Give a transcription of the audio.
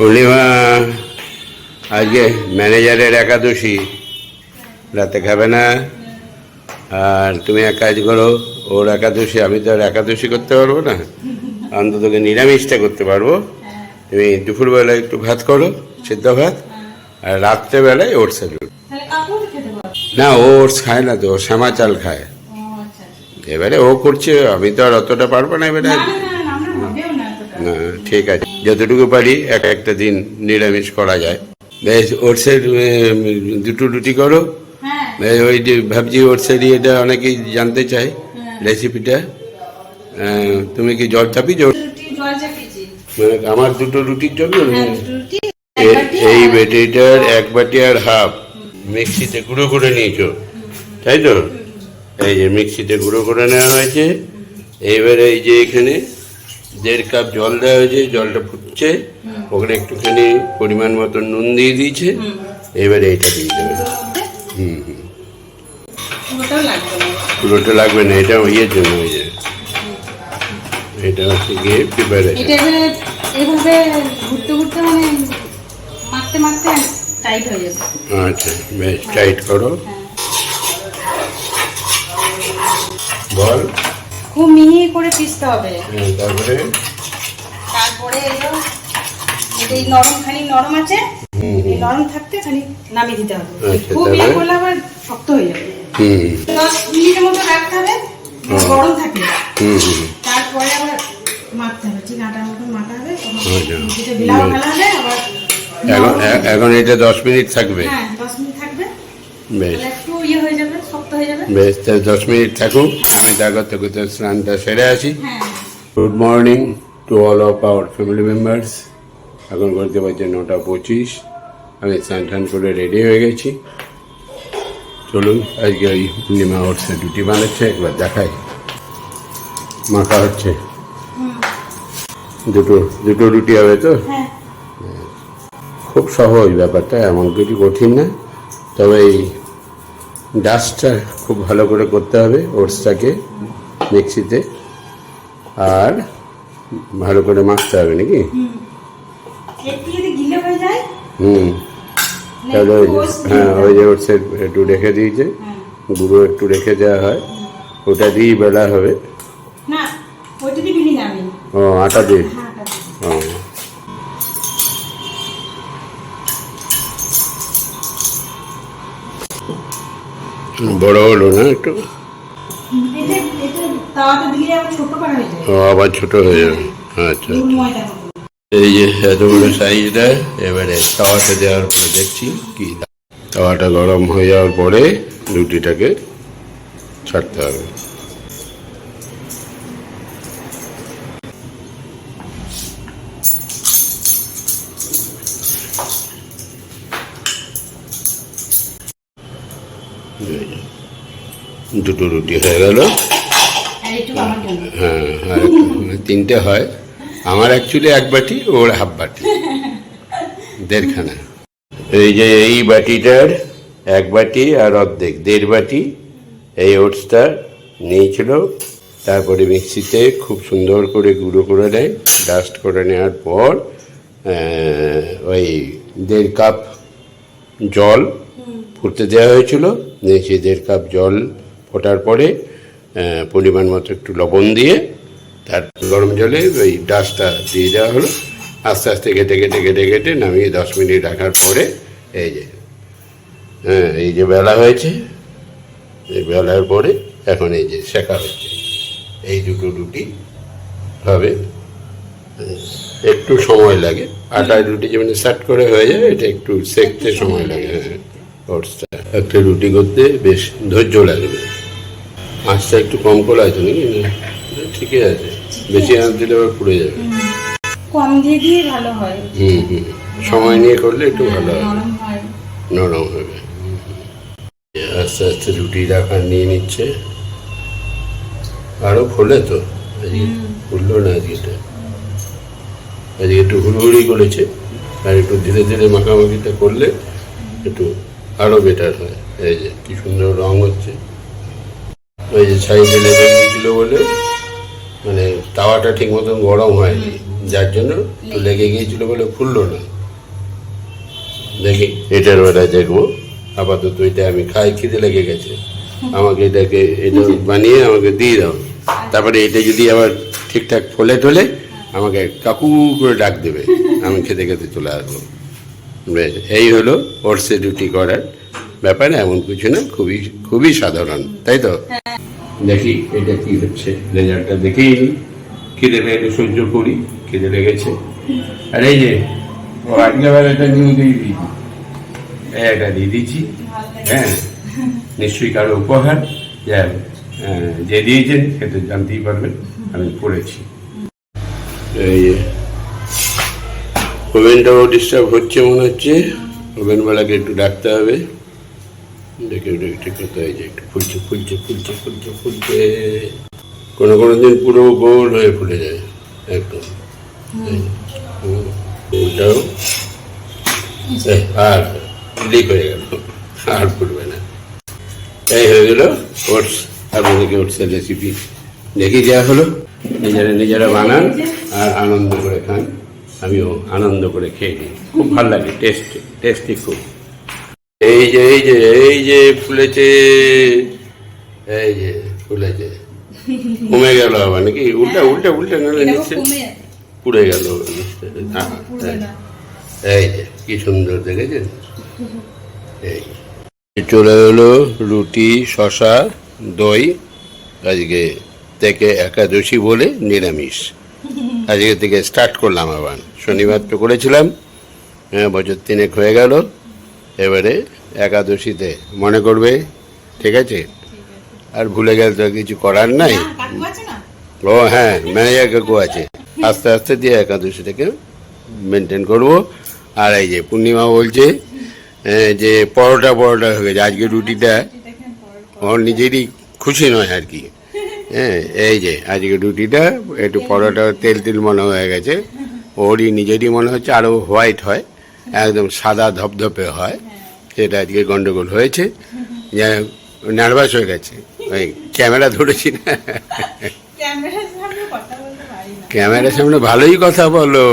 পূর্ণিমা আজকে ম্যানেজারের একাদশী। রাতে খাবে না। আর তুমি এক কাজ করো ওর একাদশী আমি তো আর একাদশী করতে পারব না। অন্তত তোকে নিরামিষটা করতে পারব। তুমি দুপুরবেলা একটু ভাত করো সিদ্ধ ভাত আর রাত্রেবেলায় পারো না ও ওটস খায় না তো ও শ্যামা চাল খায়। আচ্ছা আচ্ছা। এবারে ও করছে আমি তো আর অতটা পারব না এবারে না না না আমরা ভাবেও না এতটা না ঠিক আছে। যতটুকু পারি এক একটা দিন নিরামিষ করা যায়। বেশ ওটসের দুটো রুটি করো। হ্যাঁ। ওই যে ভাবছি ওটসের ইয়েটা অনেকেই জানতে চায় রেসিপিটা তুমি কি জল রুটি জল মানে আমার দুটো রুটির জন্য? হ্যাঁ এই বেটিটার এক বাটি আর হাফ। মিক্সিতে গুঁড়ো করে নিয়েছো। তাই তো? এই যে মিক্সিতে গুঁড়ো করে নেওয়া হয়েছে। এইবারে এই যে এখানে দেড় কাপ জল দেওয়া হয়েছে জলটা ফুটছে। ওখানে একটুখানি পরিমাণ মতো নুন দিয়ে দিয়েছে। এবারে এটা দিয়ে দেবে। হুম হুম পুরোটা লাগবে না এটা ইয়ের জন্য ওই যে এটা হচ্ছে গিয়ে প্রিপারেশন এইভাবে ঘুরতে ঘুরতে মানে মাখতে মাখতে টাইট হয়ে যাবে। আচ্ছা বেশ টাইট করো। হ্যাঁ। বল। খুব মিহি করে পিসতে হবে। তারপরে? তারপরে এই নরম খানি নরম আছে এই নরম থাকতে খানি নামিয়ে দিতে হবে। আচ্ছা, খুব ইয়ে? করলে আবার শক্ত হয়ে যাবে। দশ মিনিটের মতো রাখতে হবে গরম থাকে। তারপরে আবার মাখতে হবে ঠিক আটার মতো মাখা হবে। বিলাও ফেলা হবে আবার এখন এখন এটা দশ মিনিট থাকবে? হ্যাঁ দশ মিনিট থাকবে। বেশ তাহলে একটু ইয়ে হয়ে যাবে শক্ত হয়ে যাবে বেশ দশ মিনিট থাকুক আমি তার করতে করতে স্নানটা সেরে আসি। Good morning to all of our family members এখন করতে পারছি নটা পঁচিশ। আমি স্নান টান করে রেডি হয়ে গেছি। চলুন আজকে ওই পূর্ণিমা ওটসে রুটি বানাচ্ছে একবার দেখাই। মাখা হচ্ছে। দুটো দুটো রুটি হবে তো? হ্যাঁ। খুব সহজ ব্যাপারটা এমন কিছু কঠিন না। তবে এই ডাস্টটা খুব ভালো করে করতে হবে ওটসটাকে মিক্সিতে। আর ভালো করে মাখতে হবে নাকি? হুম। মানে তাহলে ওই ওটস হ্যাঁ ওই যে ওটসের একটু রেখে দিয়েছে। গুঁড়ো একটু রেখে দেওয়া হয়। ওটা দিয়েই বেলা হবে। ও আটা দিয়ে? হ্যাঁ আটা দিয়ে। ও। বড় হলো না একটু? আবার ছোট হয়ে যাবে। আচ্ছা। এই যে এতগুলো সাইজটা এবারে তাওয়াটা দেওয়ার পরে দেখছি কি তাওয়াটা গরম হয়ে যাওয়ার পরে রুটিটাকে ছাড়তে হবে। দুটো রুটি হয়ে গেল। জন্য। হ্যাঁ তিনটে হয়। আমার অ্যাকচুয়ালি এক বাটি ওর হাফ বাটি। দেড়খানা। এই যে এই বাটিটার এক বাটি আর অর্ধেক দেড় বাটি এই ওটসটা নিয়েছিল। তারপরে মিক্সিতে খুব সুন্দর করে গুঁড়ো করে দেয় ডাস্ট করে নেওয়ার পর ওই দেড় কাপ জল ফুটতে দেওয়া হয়েছিল। সেই দেড় কাপ জল ফোটার পরে পরিমাণ মতো একটু লবণ দিয়ে তার গরম জলে ওই ডাস্টটা দিয়ে দেওয়া হলো। আস্তে আস্তে কেটে কেটে কেটে কেটে নামিয়ে দশ মিনিট রাখার পরে এই যে হ্যাঁ এই যে বেলা হয়েছে। এই বেলার পরে এখন এই যে শেখা হচ্ছে এই দুটো রুটি হবে। একটু সময় লাগে। আটার রুটি যেমন সেট করে হয়ে যায় এটা একটু সেকতে সময় লাগে হ্যাঁ। ওটসটা একটা রুটি করতে বেশ ধৈর্য লাগবে। আঁচটা একটু কম করে আছে নাকি? ঠিকই আছে। বেশি আঁচ দিলে আবার পুড়ে যাবে। কম দিয়ে দিয়ে ভালো হয়। হুম হুম সময় নিয়ে করলে একটু ভালো নরম হয়। নরম হবে। আস্তে আস্তে রুটি রাখা নিয়ে নিচ্ছে। আরও ফোলে তো। আজকে ফুললো না আজকেটা আজকে একটু হুড়হুড়ি করেছে। আর একটু ধীরে ধীরে মাখামাখিটা করলে একটু আরও বেটার হয়। এই যে, কি সুন্দর রং হচ্ছে। ওই যে সাইডে লেগে গিয়েছিল বলে মানে তাওয়াটা ঠিক মতন গরম হয়নি। যার জন্য লেগে গিয়েছিল বলে ফুললো না। দেখি, এটার বেলা দেখব। আপাতত এটা আমি খাই, খিদে লেগে গেছে। আমাকে এটাকে, এটা বানিয়ে আমাকে দিয়ে দাও। তারপরে এটা যদি আবার ঠিকঠাক ফলে টলে আমাকে কাকু করে ডাক দেবে। আমি খেতে খেতে চলে আসব। বেশ, এই হলো ওটসে রুটি করার ব্যাপার এমন কিছু না খুবই খুবই সাধারণ তাই তো? দেখি এটা কি হচ্ছে? রেজাল্টটা দেখেই নি। খিদে পেয়ে সহ্য করি খিদে লেগেছে। আর এই যে ও আজকে বেলাটা নিয়ে দিয়ে দিয়েছি। এই একটা দিয়ে দিচ্ছি হ্যাঁ নিশ্চয়ই কারও উপহার। যে দিয়েছেন সে তো জানতেই পারবেন আমি পড়েছি। এই ওভেনটাও ডিস্টার্ব হচ্ছে মনে হচ্ছে। ওভেনওয়ালাকে একটু ডাকতে হবে। দেখে একটু কোথায় যে একটু ফুলছে ফুলছে ফুলছে ফুলছে ফুলছে কোনো কোনো দিন পুরো গোল হয়ে ফুলে যায়। একদম। ওটাও এই, আর লিক হয়ে গেল। আর ফুটবে না। এই হয়ে গেল ওটস আপনাদেরকে ওটসের রেসিপি দেখি যা হলো। নিজেরা নিজেরা বানান আর আনন্দ করে খান। আমিও আনন্দ করে খেয়ে নিই। খুব ভালো লাগে টেস্ট টেস্টি খুব এই যে এই যে এই যে ফুলেছে এই যে ফুলেছে। কমে গেল আবার নাকি? উল্টা উল্টা উল্টা নাহলে নিচ্ছে পুড়ে গেল হ্যাঁ, হ্যাঁ। এই যে কি সুন্দর দেখেছেন? এই চলে এলো রুটি শশা দই আজকে থেকে একাদশী বলে নিরামিষ। আজকে থেকে স্টার্ট করলাম আবার। শনিবার তো করেছিলাম। হ্যাঁ, বছর তিনেক হয়ে গেল। এবারে একাদশীতে মনে করবে ঠিক আছে? আর ভুলে গেলে তো কিছু করার নাই। ও হ্যাঁ ম্যানেজার কাকু আছে। আস্তে আস্তে দিয়ে একাদশীটাকে মেনটেন করব। আর এই যে পূর্ণিমা বলছে যে পরোটা পরোটা হয়ে গেছে। আজকে রুটিটা ওর নিজেরই খুশি নয় আর কি। হ্যাঁ এই যে আজকে রুটিটা একটু পরোটা তেল তেল মনে হয়ে গেছে। ওরই নিজেরই মনে হচ্ছে আরও হোয়াইট হয় একদম সাদা ধপধপে হয়। সেটা আজকে গন্ডগোল হয়েছে। নার্ভাস হয়ে গেছে। ওই ক্যামেরা ধরেছি না। ক্যামেরার সামনে ভালোই কথা বলো।